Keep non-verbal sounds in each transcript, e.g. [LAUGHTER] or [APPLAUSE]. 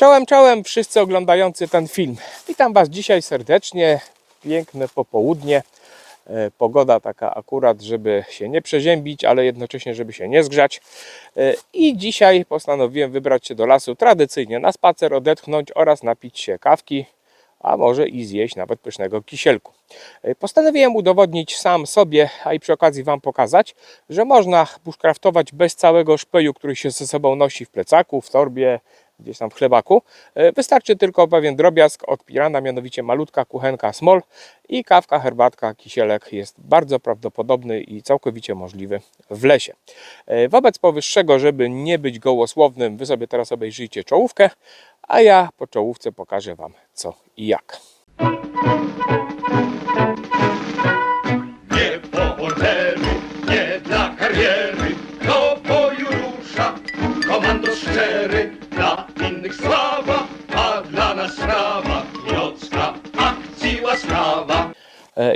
Czołem, czołem wszyscy oglądający ten film. Witam Was dzisiaj serdecznie. Piękne popołudnie. E, Pogoda taka akurat, żeby się nie przeziębić, ale jednocześnie, żeby się nie zgrzać. E, I dzisiaj postanowiłem wybrać się do lasu tradycyjnie na spacer, odetchnąć oraz napić się kawki, a może i zjeść nawet pysznego kisielku. E, Postanowiłem udowodnić sam sobie, a i przy okazji Wam pokazać, że można bushcraftować bez całego szpeju, który się ze sobą nosi w plecaku, w torbie, gdzieś tam w chlebaku. E, Wystarczy tylko pewien drobiazg od pirana, mianowicie malutka kuchenka small i kawka, herbatka, kisielek jest bardzo prawdopodobny i całkowicie możliwy w lesie. E, Wobec powyższego, żeby nie być gołosłownym, Wy sobie teraz obejrzyjcie czołówkę, a ja po czołówce pokażę Wam co i jak.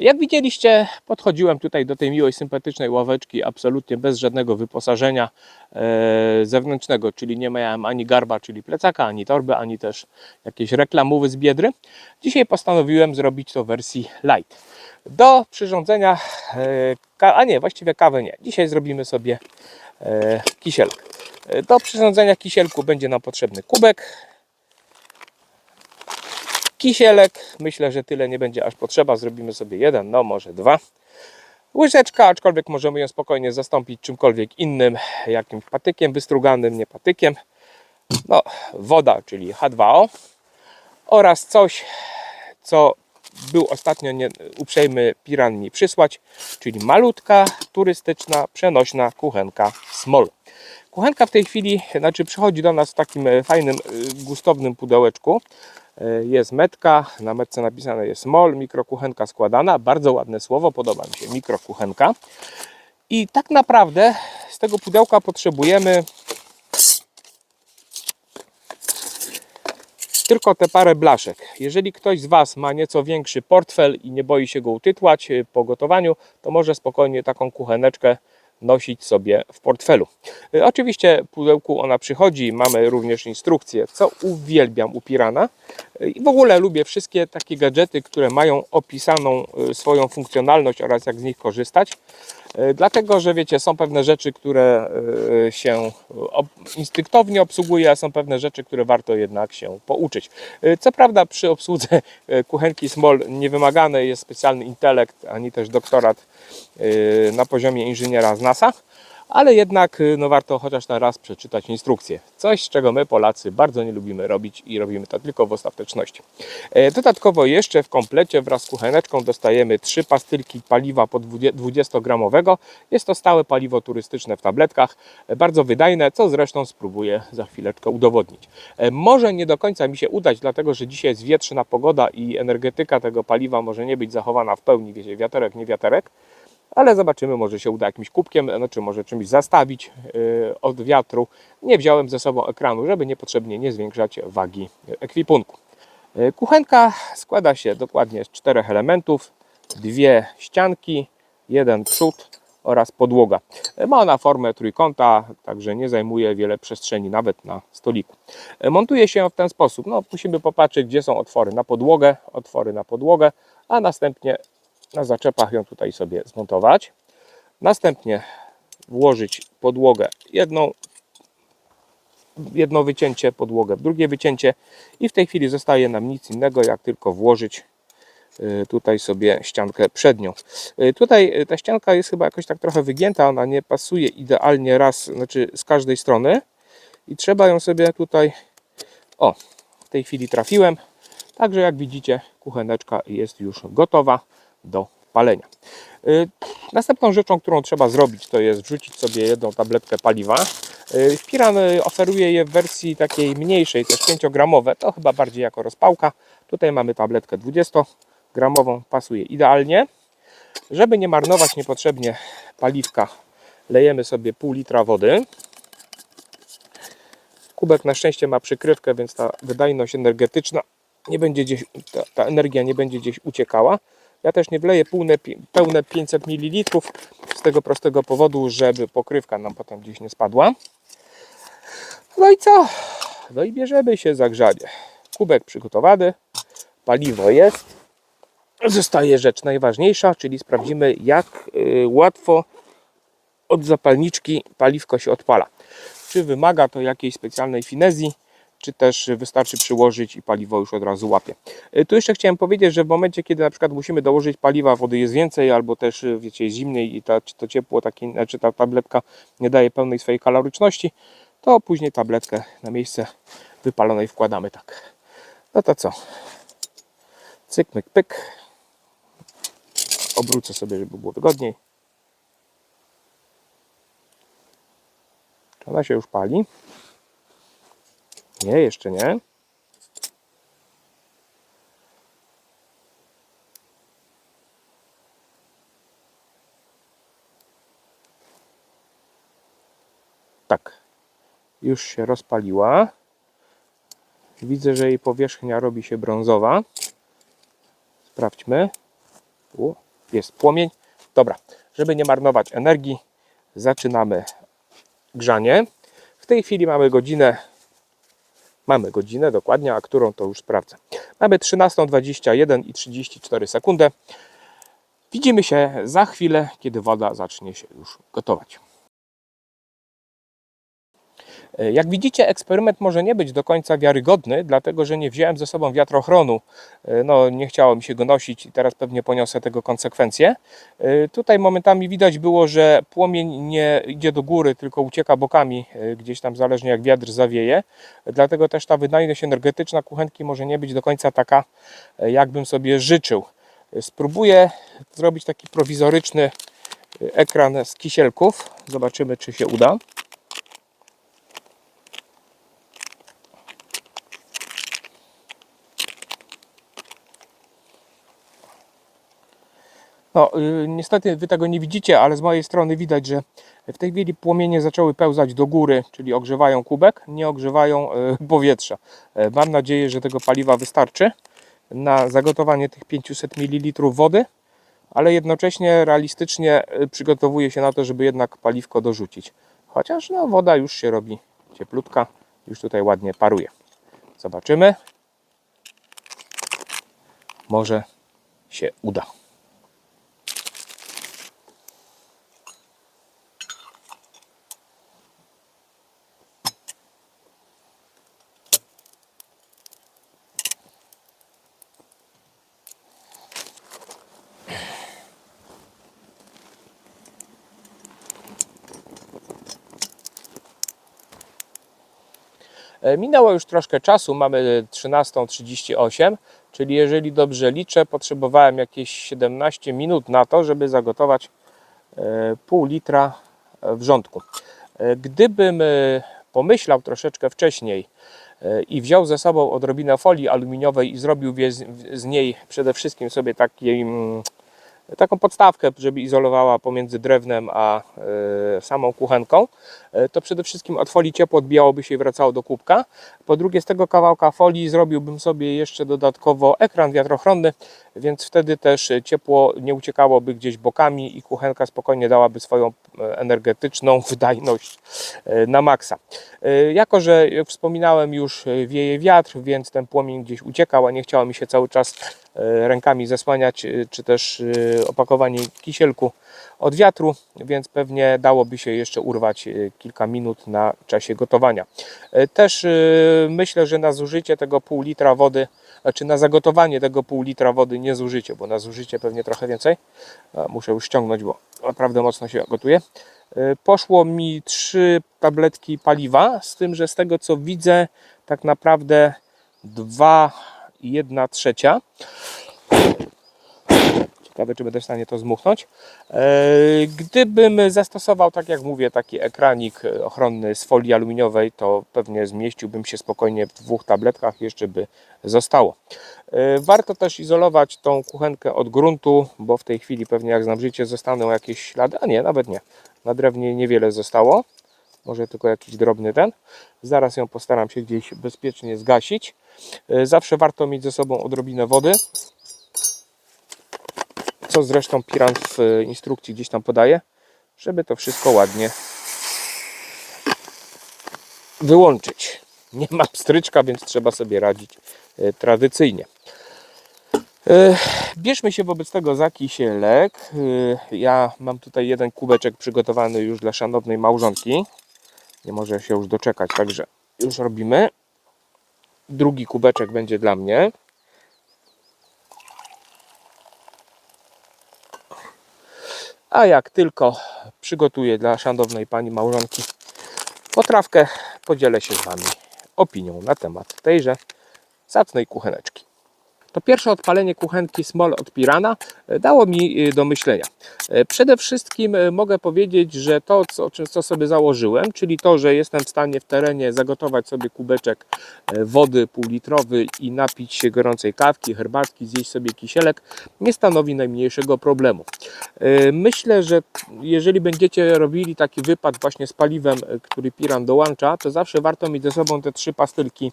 Jak widzieliście, podchodziłem tutaj do tej miłej, sympatycznej ławeczki absolutnie bez żadnego wyposażenia e, zewnętrznego, czyli nie miałem ani garba, czyli plecaka, ani torby, ani też jakiejś reklamowy z biedry. Dzisiaj postanowiłem zrobić to w wersji light. Do przyrządzenia, e, a nie, właściwie kawę nie. Dzisiaj zrobimy sobie e, kisielek. E, Do przyrządzenia kisielku będzie nam potrzebny kubek, kisielek. Myślę, że tyle nie będzie aż potrzeba. Zrobimy sobie jeden, no może dwa. Łyżeczka, aczkolwiek możemy ją spokojnie zastąpić czymkolwiek innym, jakimś patykiem wystruganym, nie patykiem. No, woda, czyli H2O oraz coś, co był ostatnio nie, uprzejmy Piran mi przysłać, czyli malutka, turystyczna, przenośna kuchenka Small. Kuchenka w tej chwili, znaczy przychodzi do nas w takim e, fajnym, e, gustownym pudełeczku. E, Jest metka, na metce napisane jest small, mikrokuchenka składana. Bardzo ładne słowo, podoba mi się mikrokuchenka. I tak naprawdę z tego pudełka potrzebujemy tylko te parę blaszek. Jeżeli ktoś z Was ma nieco większy portfel i nie boi się go utytłać po gotowaniu, to może spokojnie taką kucheneczkę nosić sobie w portfelu. Y, Oczywiście w pudełku ona przychodzi, mamy również instrukcję, co uwielbiam u Pirana. Y, I w ogóle lubię wszystkie takie gadżety, które mają opisaną y, swoją funkcjonalność oraz jak z nich korzystać. Dlatego, że wiecie, są pewne rzeczy, które się instynktownie obsługuje, a są pewne rzeczy, które warto jednak się pouczyć. Co prawda przy obsłudze kuchenki Small nie wymagany jest specjalny intelekt, ani też doktorat na poziomie inżyniera z NASA, ale jednak y, no, warto chociaż na raz przeczytać instrukcję. Coś, czego my Polacy bardzo nie lubimy robić i robimy to tylko w ostateczności. E, Dodatkowo jeszcze w komplecie wraz z kucheneczką dostajemy trzy pastylki paliwa po 20-gramowego. Jest to stałe paliwo turystyczne w tabletkach, e, bardzo wydajne, co zresztą spróbuję za chwileczkę udowodnić. E, Może nie do końca mi się udać, dlatego że dzisiaj jest wietrzna pogoda i energetyka tego paliwa może nie być zachowana w pełni, wiecie, wiaterek, nie wiaterek. Ale zobaczymy, może się uda jakimś kubkiem, znaczy może czymś zastawić yy, od wiatru. Nie wziąłem ze sobą ekranu, żeby niepotrzebnie nie zwiększać wagi ekwipunku. Yy, Kuchenka składa się dokładnie z czterech elementów. Dwie ścianki, jeden przód oraz podłoga. Ma ona formę trójkąta, także nie zajmuje wiele przestrzeni nawet na stoliku. Yy, Montuje się w ten sposób. No, musimy popatrzeć, gdzie są otwory na podłogę, otwory na podłogę, a następnie na zaczepach ją tutaj sobie zmontować. Następnie włożyć podłogę jedną, jedno wycięcie, podłogę w drugie wycięcie i w tej chwili zostaje nam nic innego jak tylko włożyć y, tutaj sobie ściankę przednią. Y, Tutaj y, ta ścianka jest chyba jakoś tak trochę wygięta, ona nie pasuje idealnie raz, znaczy z każdej strony i trzeba ją sobie tutaj, o, w tej chwili trafiłem. Także jak widzicie, kucheneczka jest już gotowa do palenia. Y, Następną rzeczą, którą trzeba zrobić, to jest wrzucić sobie jedną tabletkę paliwa. Y, Piran y, oferuje je w wersji takiej mniejszej, też 5-gramowe, to chyba bardziej jako rozpałka. Tutaj mamy tabletkę 20-gramową, pasuje idealnie. Żeby nie marnować niepotrzebnie paliwka, lejemy sobie pół litra wody. Kubek na szczęście ma przykrywkę, więc ta wydajność energetyczna nie będzie gdzieś, ta, ta energia nie będzie gdzieś uciekała. Ja też nie wleję pełne, pełne 500 ml z tego prostego powodu, żeby pokrywka nam potem gdzieś nie spadła. No i co? no i bierzemy się za grzanie. Kubek przygotowany, paliwo jest. Zostaje rzecz najważniejsza, czyli sprawdzimy jak y, łatwo od zapalniczki paliwko się odpala. Czy wymaga to jakiejś specjalnej finezji, czy też wystarczy przyłożyć i paliwo już od razu łapie. Y, Tu jeszcze chciałem powiedzieć, że w momencie, kiedy na przykład musimy dołożyć paliwa, wody jest więcej, albo też y, wiecie, jest zimniej i ta, czy to ciepło, takie, znaczy ta tabletka nie daje pełnej swojej kaloryczności, to później tabletkę na miejsce wypalonej wkładamy tak. No to co? Cyk, myk, pyk. Obrócę sobie, żeby było wygodniej. Czy ona się już pali? Nie, jeszcze nie. Tak. Już się rozpaliła. Widzę, że jej powierzchnia robi się brązowa. Sprawdźmy. Tu jest płomień. Dobra, żeby nie marnować energii, zaczynamy grzanie. W tej chwili mamy godzinę, mamy godzinę dokładnie, a którą to już sprawdzę. Mamy 13.21 i 34 sekundy. Widzimy się za chwilę, kiedy woda zacznie się już gotować. E, Jak widzicie, eksperyment może nie być do końca wiarygodny, dlatego że nie wziąłem ze sobą wiatrochronu. E, No, nie chciało mi się go nosić i teraz pewnie poniosę tego konsekwencje. E, Tutaj momentami widać było, że płomień nie idzie do góry, tylko ucieka bokami, gdzieś tam zależnie jak wiatr zawieje. Dlatego też ta wydajność energetyczna kuchenki może nie być do końca taka, jakbym sobie życzył. Spróbuję zrobić taki prowizoryczny ekran z kisielków. Zobaczymy, czy się uda. No, y, niestety wy tego nie widzicie, ale z mojej strony widać, że w tej chwili płomienie zaczęły pełzać do góry, czyli ogrzewają kubek, nie ogrzewają y, [LAUGHS] powietrza. E, Mam nadzieję, że tego paliwa wystarczy na zagotowanie tych 500 ml wody, ale jednocześnie realistycznie y, przygotowuję się na to, żeby jednak paliwko dorzucić. Chociaż no, woda już się robi cieplutka, już tutaj ładnie paruje. Zobaczymy. Może się uda. Minęło już troszkę czasu, mamy 13.38, czyli jeżeli dobrze liczę, potrzebowałem jakieś 17 minut na to, żeby zagotować e, pół litra wrzątku. E, Gdybym e, pomyślał troszeczkę wcześniej e, i wziął ze sobą odrobinę folii aluminiowej i zrobił z niej przede wszystkim sobie taki mm, taką podstawkę, żeby izolowała pomiędzy drewnem a e, samą kuchenką, e, to przede wszystkim od folii ciepło odbijałoby się i wracało do kubka. Po drugie z tego kawałka folii zrobiłbym sobie jeszcze dodatkowo ekran wiatrochronny, więc wtedy też ciepło nie uciekałoby gdzieś bokami i kuchenka spokojnie dałaby swoją e, energetyczną [LAUGHS] wydajność na maksa. Jako, że wspominałem już wieje wiatr, więc ten płomień gdzieś uciekał, a nie chciało mi się cały czas rękami zasłaniać, e, czy też e, opakowanie kisielku od wiatru, więc pewnie dałoby się jeszcze urwać e, kilka minut na czasie gotowania. E, Też e, myślę, że na zużycie tego pół litra wody, znaczy na zagotowanie tego pół litra wody nie zużycie, bo na zużycie pewnie trochę więcej. Muszę już ściągnąć, bo naprawdę mocno się gotuje. E, Poszło mi trzy tabletki paliwa, z tym, że z tego co widzę, tak naprawdę dwa i jedna trzecia. Ciekawe, czy będę w stanie to zmuchnąć. E, Gdybym zastosował, tak jak mówię, taki ekranik ochronny z folii aluminiowej, to pewnie zmieściłbym się spokojnie w dwóch tabletkach, jeszcze by zostało. E, Warto też izolować tą kuchenkę od gruntu, bo w tej chwili pewnie jak znam życie zostaną jakieś ślady, a nie, nawet nie. Na drewnie niewiele zostało, może tylko jakiś drobny ten. Zaraz ją postaram się gdzieś bezpiecznie zgasić. E, Zawsze warto mieć ze sobą odrobinę wody, co zresztą Piran w e, instrukcji gdzieś tam podaje, żeby to wszystko ładnie wyłączyć. nie ma pstryczka, więc trzeba sobie radzić e, tradycyjnie. Bierzmy się wobec tego za kisielek. Ja mam tutaj jeden kubeczek przygotowany już dla szanownej małżonki. Nie może się już doczekać, także już robimy. Drugi kubeczek będzie dla mnie. A jak tylko przygotuję dla szanownej pani małżonki potrawkę, podzielę się z wami opinią na temat tejże zacnej kucheneczki. To pierwsze odpalenie kuchenki Small od Pirana e, dało mi e, do myślenia. E, Przede wszystkim mogę powiedzieć, że to, co, co sobie założyłem, czyli to, że jestem w stanie w terenie zagotować sobie kubeczek wody półlitrowy i napić się gorącej kawki, herbatki, zjeść sobie kisielek, nie stanowi najmniejszego problemu. Myślę, że jeżeli będziecie robili taki wypad właśnie z paliwem, który Piran dołącza, to zawsze warto mieć ze sobą te trzy pastylki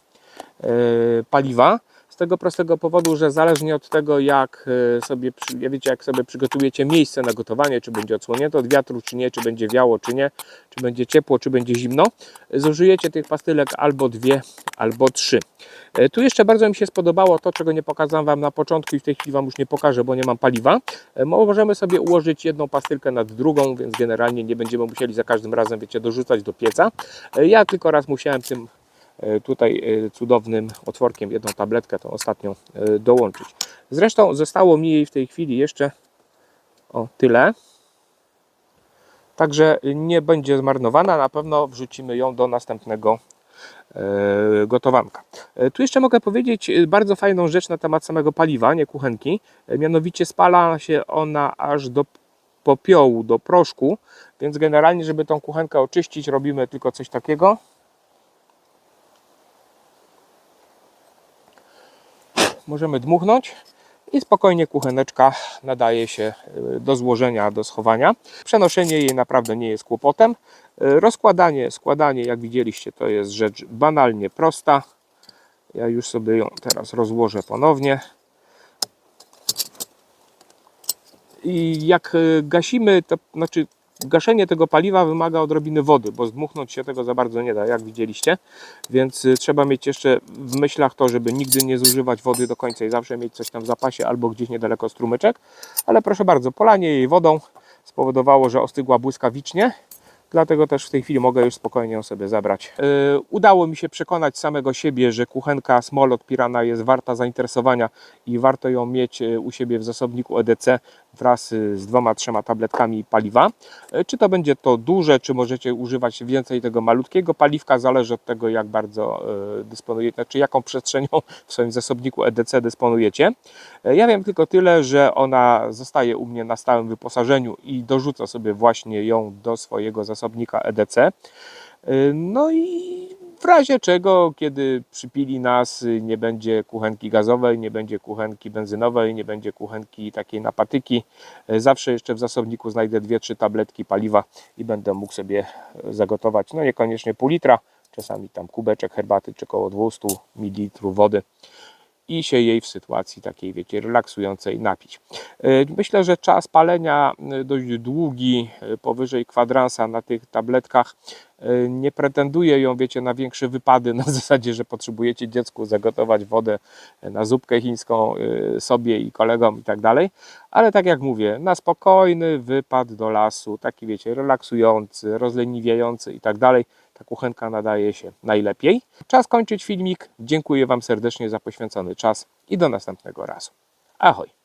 paliwa. Z tego prostego powodu, że zależnie od tego, jak e, sobie, wiecie, jak sobie przygotujecie miejsce na gotowanie, czy będzie odsłonięte od wiatru, czy nie, czy będzie wiało, czy nie, czy będzie ciepło, czy będzie zimno, zużyjecie tych pastylek albo dwie, albo trzy. E, Tu jeszcze bardzo mi się spodobało to, czego nie pokazałem Wam na początku i w tej chwili Wam już nie pokażę, bo nie mam paliwa. E, Możemy sobie ułożyć jedną pastylkę nad drugą, więc generalnie nie będziemy musieli za każdym razem, wiecie, dorzucać do pieca. E, Ja tylko raz musiałem tym tutaj e, cudownym otworkiem jedną tabletkę, tą ostatnią, e, dołączyć. Zresztą zostało mi jej w tej chwili jeszcze o tyle. Także nie będzie zmarnowana, na pewno wrzucimy ją do następnego e, gotowanka. E, Tu jeszcze mogę powiedzieć e, bardzo fajną rzecz na temat samego paliwa, nie kuchenki. E, Mianowicie spala się ona aż do popiołu, do proszku, więc generalnie, żeby tą kuchenkę oczyścić, robimy tylko coś takiego. Możemy dmuchnąć i spokojnie kucheneczka nadaje się y, do złożenia, do schowania. Przenoszenie jej naprawdę nie jest kłopotem. Y, Rozkładanie, składanie, jak widzieliście, to jest rzecz banalnie prosta. Ja już sobie ją teraz rozłożę ponownie. I jak y, gasimy, to znaczy gaszenie tego paliwa wymaga odrobiny wody, bo zdmuchnąć się tego za bardzo nie da, jak widzieliście. Więc y, trzeba mieć jeszcze w myślach to, żeby nigdy nie zużywać wody do końca i zawsze mieć coś tam w zapasie albo gdzieś niedaleko strumyczek. Ale proszę bardzo, polanie jej wodą spowodowało, że ostygła błyskawicznie. Dlatego też w tej chwili mogę już spokojnie ją sobie zabrać. Yy, udało mi się przekonać samego siebie, że kuchenka Small od Pirana jest warta zainteresowania i warto ją mieć yy, u siebie w zasobniku EDC wraz yy, z dwoma, trzema tabletkami paliwa. Yy, Czy to będzie to duże, czy możecie używać więcej tego malutkiego paliwka, zależy od tego, jak bardzo yy, dysponujecie, znaczy jaką przestrzenią [LAUGHS] w swoim zasobniku EDC dysponujecie. Yy, Ja wiem tylko tyle, że ona zostaje u mnie na stałym wyposażeniu i dorzucę sobie właśnie ją do swojego zasobnika EDC. No i w razie czego, kiedy przypili nas, y, nie będzie kuchenki gazowej, nie będzie kuchenki benzynowej, nie będzie kuchenki takiej na patyki, y, zawsze jeszcze w zasobniku znajdę dwie, trzy tabletki paliwa i będę mógł sobie y, zagotować, no niekoniecznie pół litra, czasami tam kubeczek herbaty, czy około 200 ml wody i się jej w sytuacji takiej, wiecie, relaksującej napić. Y, Myślę, że czas palenia y, dość długi, y, powyżej kwadransa na tych tabletkach. Nie pretenduję ją, wiecie, na większe wypady, [LAUGHS] na zasadzie, że potrzebujecie dziecku zagotować wodę na zupkę chińską sobie i kolegom i tak dalej. Ale tak jak mówię, na spokojny wypad do lasu, taki wiecie, relaksujący, rozleniwiający i tak dalej. Ta kuchenka nadaje się najlepiej. Czas kończyć filmik. Dziękuję Wam serdecznie za poświęcony czas i do następnego razu. Ahoj!